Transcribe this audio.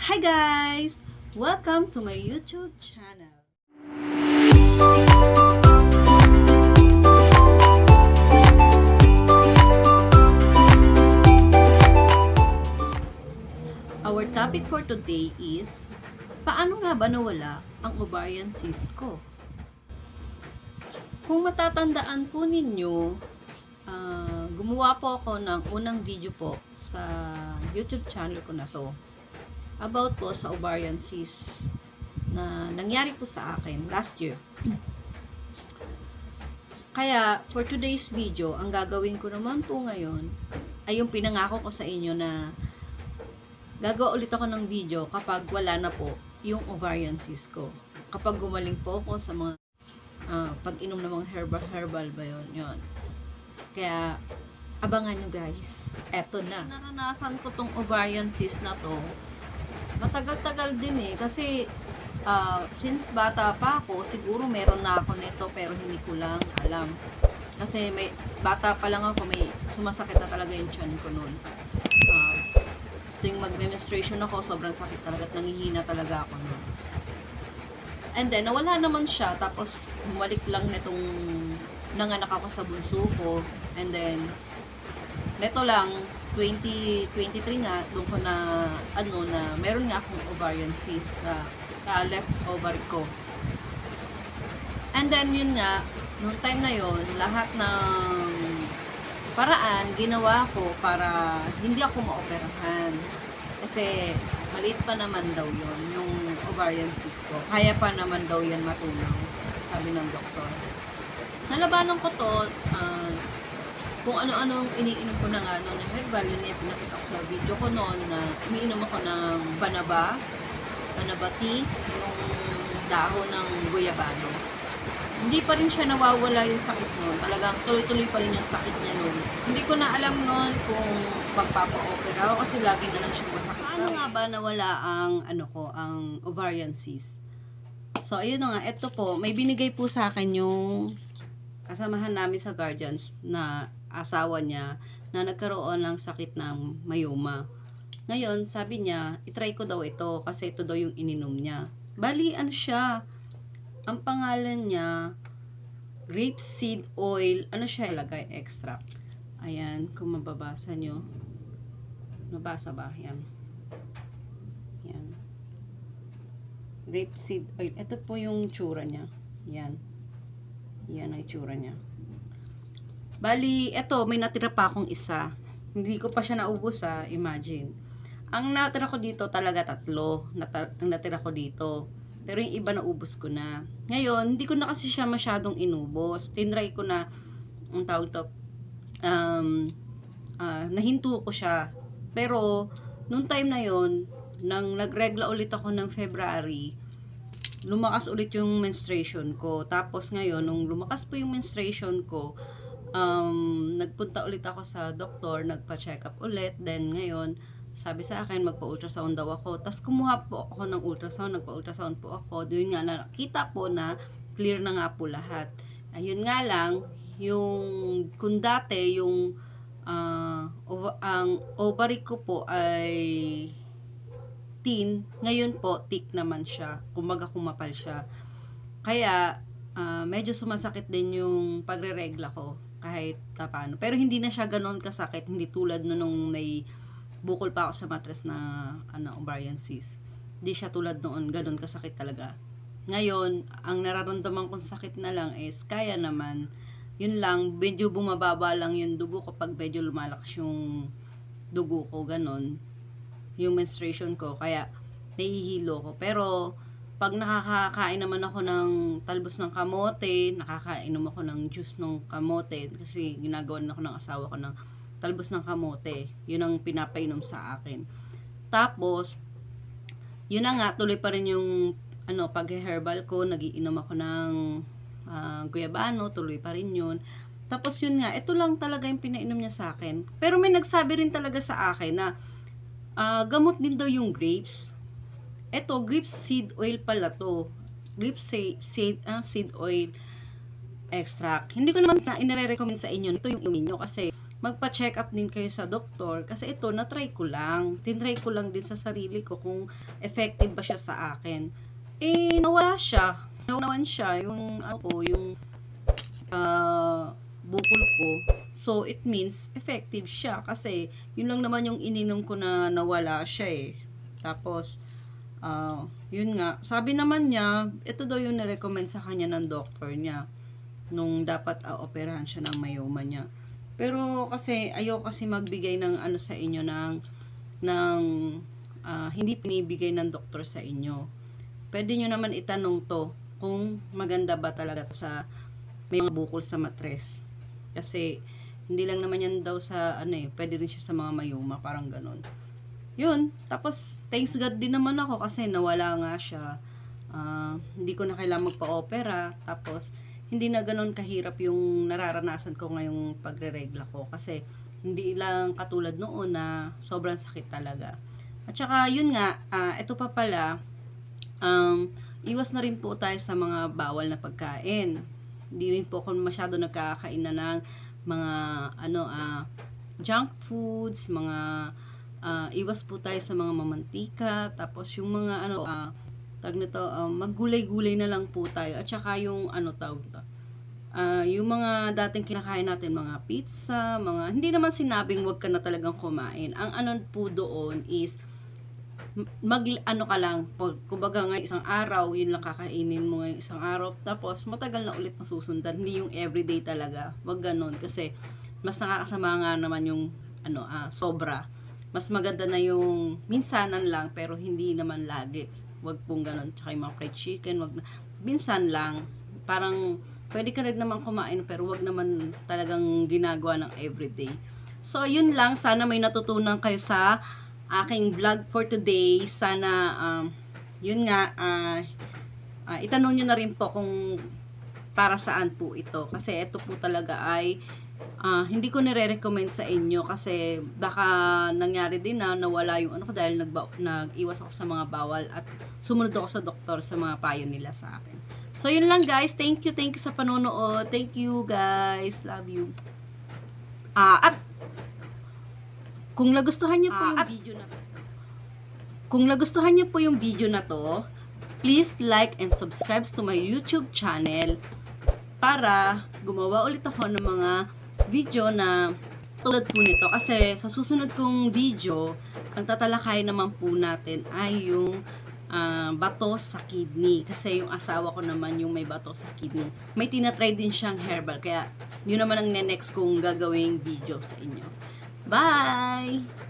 Hi guys! Welcome to my YouTube channel. Our topic for today is Paano nga ba nawala ang ovarian cyst ko? Kung matatandaan po ninyo, ah, gumawa po ako ng unang video po sa YouTube channel ko na to about po sa ovarian cyst na nangyari po sa akin last year. Kaya, for today's video, ang gagawin ko naman po ngayon ay yung pinangako ko sa inyo na gagawa ulit ako ng video kapag wala na po yung ovarian cyst ko. Kapag gumaling po ako sa mga ah, pag-inom ng mga herbal herbal ba yun, yun. Kaya, abangan nyo guys. Eto na. Naranasan ko tong ovarian cyst na to. Matagal-tagal din eh. Kasi, ah, since bata pa ako, siguro meron na ako nito pero hindi ko lang alam. Kasi may bata pa lang ako, may sumasakit na talaga yung tiyan ko noon. Ah, tuwing mag-menstruation ako, sobrang sakit talaga at nangihina talaga ako noon. And then, nawala naman siya. Tapos, bumalik lang nitong nanganak ako sa bunso ko. And then, neto lang, 2023 nga, doon ko na, ano, na meron nga akong ovarian cyst sa sa left ovary ko. And then, yun nga, nung time na yun, lahat ng paraan ginawa ko para hindi ako maoperahan. Kasi maliit pa naman daw yun, yung ovarian cyst ko. Kaya pa naman daw yan matunaw, sabi ng doktor. Nalabanan ko to, ah, kung ano-anong iniinom ko na nga noon na herbal, yun yung pinakita ko sa video ko noon na umiinom ako ng banaba, banaba tea, yung dahon ng guyabano hindi pa rin siya nawawala yung sakit noon. Talagang tuloy-tuloy pa rin yung sakit niya noon. Hindi ko na alam noon kung magpapa-opera ako kasi lagi na lang siyang masakit. Paano nga ba nawala ang ano ko, ang ovarian cyst? So, ayun na nga, ito po, may binigay po sa akin yung kasamahan namin sa guardians na asawa niya na nagkaroon ng sakit ng mayoma. Ngayon, sabi niya, itry ko daw ito kasi ito daw yung ininom niya. Bali, ano siya, ang pangalan niya, grapeseed oil, ano siya ilagay, extract. Ayan, kung mababasa nyo. Nabasa ba? Yan. Yan. Grapeseed oil. Ito po yung tsura niya. Yan. Yan ang tsura niya. Bali, eto, may natira pa akong isa. Hindi ko pa siya naubos ah, imagine. Ang natira ko dito talaga tatlo. Ang natira ko dito. Pero yung iba naubos ko na. Ngayon, hindi ko na kasi siya masyadong inubos. Tinry ko na, ang tawag to, um, ah, nahinto ko siya. Pero, nung time na yon nang nagregla ulit ako ng February, lumakas ulit yung menstruation ko. Tapos ngayon, nung lumakas po yung menstruation ko, um, nagpunta ulit ako sa doktor, nagpa-check up ulit. Then ngayon, sabi sa akin, magpa-ultrasound daw ako. Tapos kumuha po ako ng ultrasound, nagpa-ultrasound po ako. Doon nga nakita po na clear na nga po lahat. Ayun nga lang, yung kung dati yung ova- ang ovary ko po ay teen, ngayon po thick naman siya. Kumaga kumapal siya. Kaya ah, medyo sumasakit din yung pagre-regla ko kahit paano. Pero hindi na siya ganoon kasakit, hindi tulad no nung may bukol pa ako sa mattress na ano, ovarian cyst. Hindi siya tulad noon, ganoon kasakit talaga. Ngayon, ang nararamdaman kong sakit na lang is kaya naman, yun lang, medyo bumababa lang yung dugo kapag medyo lumalakas yung dugo ko, ganon. Yung menstruation ko, kaya nahihilo ko. Pero, pag nakakakain naman ako ng talbos ng kamote, nakakainom ako ng juice ng kamote, kasi ginagawa ako ng asawa ko ng talbos ng kamote. Yun ang pinapainom sa akin. Tapos, yun na nga, tuloy pa rin yung ano, pag-herbal ko, nagiinom ako ng ah, guyabano, tuloy pa rin yun. Tapos yun nga, ito lang talaga yung pinainom niya sa akin. Pero may nagsabi rin talaga sa akin na ah, gamot din daw yung grapes. Ito, grape seed oil pala to. Grape seed, ah, seed oil extract. Hindi ko naman na inire-recommend sa inyo. Ito yung inumin nyo kasi magpa-check up din kayo sa doktor kasi ito na-try ko lang. Tinry ko lang din sa sarili ko kung effective ba siya sa akin. Eh nawala siya. Nawalan siya yung ano ko, yung ah, bukol ko. So it means effective siya kasi yun lang naman yung ininom ko na nawala siya eh. Tapos ah, yun nga, sabi naman niya, ito daw yung na-recommend sa kanya ng doctor niya nung dapat uh, operahan siya ng myoma niya. Pero kasi ayaw kasi magbigay ng ano sa inyo ng ng ah, hindi pinibigay ng doktor sa inyo. Pwede nyo naman itanong to kung maganda ba talaga to sa may mga bukol sa matres. Kasi hindi lang naman yan daw sa ano eh, pwede rin siya sa mga mayuma, parang ganun. Yun, tapos thanks God din naman ako kasi nawala nga siya. Ah, hindi ko na kailangan magpa-opera. Tapos hindi na ganun kahirap yung nararanasan ko ngayong pagre-regla ko kasi hindi lang katulad noon na sobrang sakit talaga. At saka yun nga, ah, ito pa pala, um, iwas na rin po tayo sa mga bawal na pagkain. Hindi rin po ako masyado nagkakain na ng mga ano ah junk foods, mga ah, iwas po tayo sa mga mamantika, tapos yung mga ano ah, tag nito ah, maggulay-gulay na lang po tayo. At saka yung ano tawag to, Ah, yung mga dating kinakain natin, mga pizza, mga, hindi naman sinabing wag ka na talagang kumain. Ang ano po doon is, mag, ano ka lang, pag, kumbaga nga isang araw, yun lang kakainin mo ngayong isang araw, tapos matagal na ulit masusundan, hindi yung everyday talaga. Wag ganun, kasi mas nakakasama nga naman yung, ano, ah, sobra. Mas maganda na yung minsanan lang, pero hindi naman lagi. Wag pong ganun. Tsaka yung mga fried chicken, wag na, minsan lang, parang, pwede ka rin naman kumain pero wag naman talagang ginagawa ng everyday. So, yun lang. Sana may natutunan kayo sa aking vlog for today. Sana, um, yun nga, ah, ah, itanong nyo na rin po kung para saan po ito. Kasi ito po talaga ay ah, hindi ko nire-recommend sa inyo kasi baka nangyari din na nawala yung ano ko dahil nag-iwas ako sa mga bawal at sumunod ako sa doktor sa mga payo nila sa akin. So, yun lang guys. Thank you, thank you sa panonood. Thank you guys. Love you. Ah, at kung nagustuhan niyo po Ah, yung at- video na to, kung nagustuhan niyo po yung video na to, please like and subscribe to my YouTube channel para gumawa ulit ako ng mga video na tulad po nito. Kasi sa susunod kong video, ang tatalakay naman po natin ay yung ah, bato sa kidney. Kasi yung asawa ko naman yung may bato sa kidney. May tinatry din siyang herbal. Kaya yun naman ang next kong gagawing video sa inyo. Bye!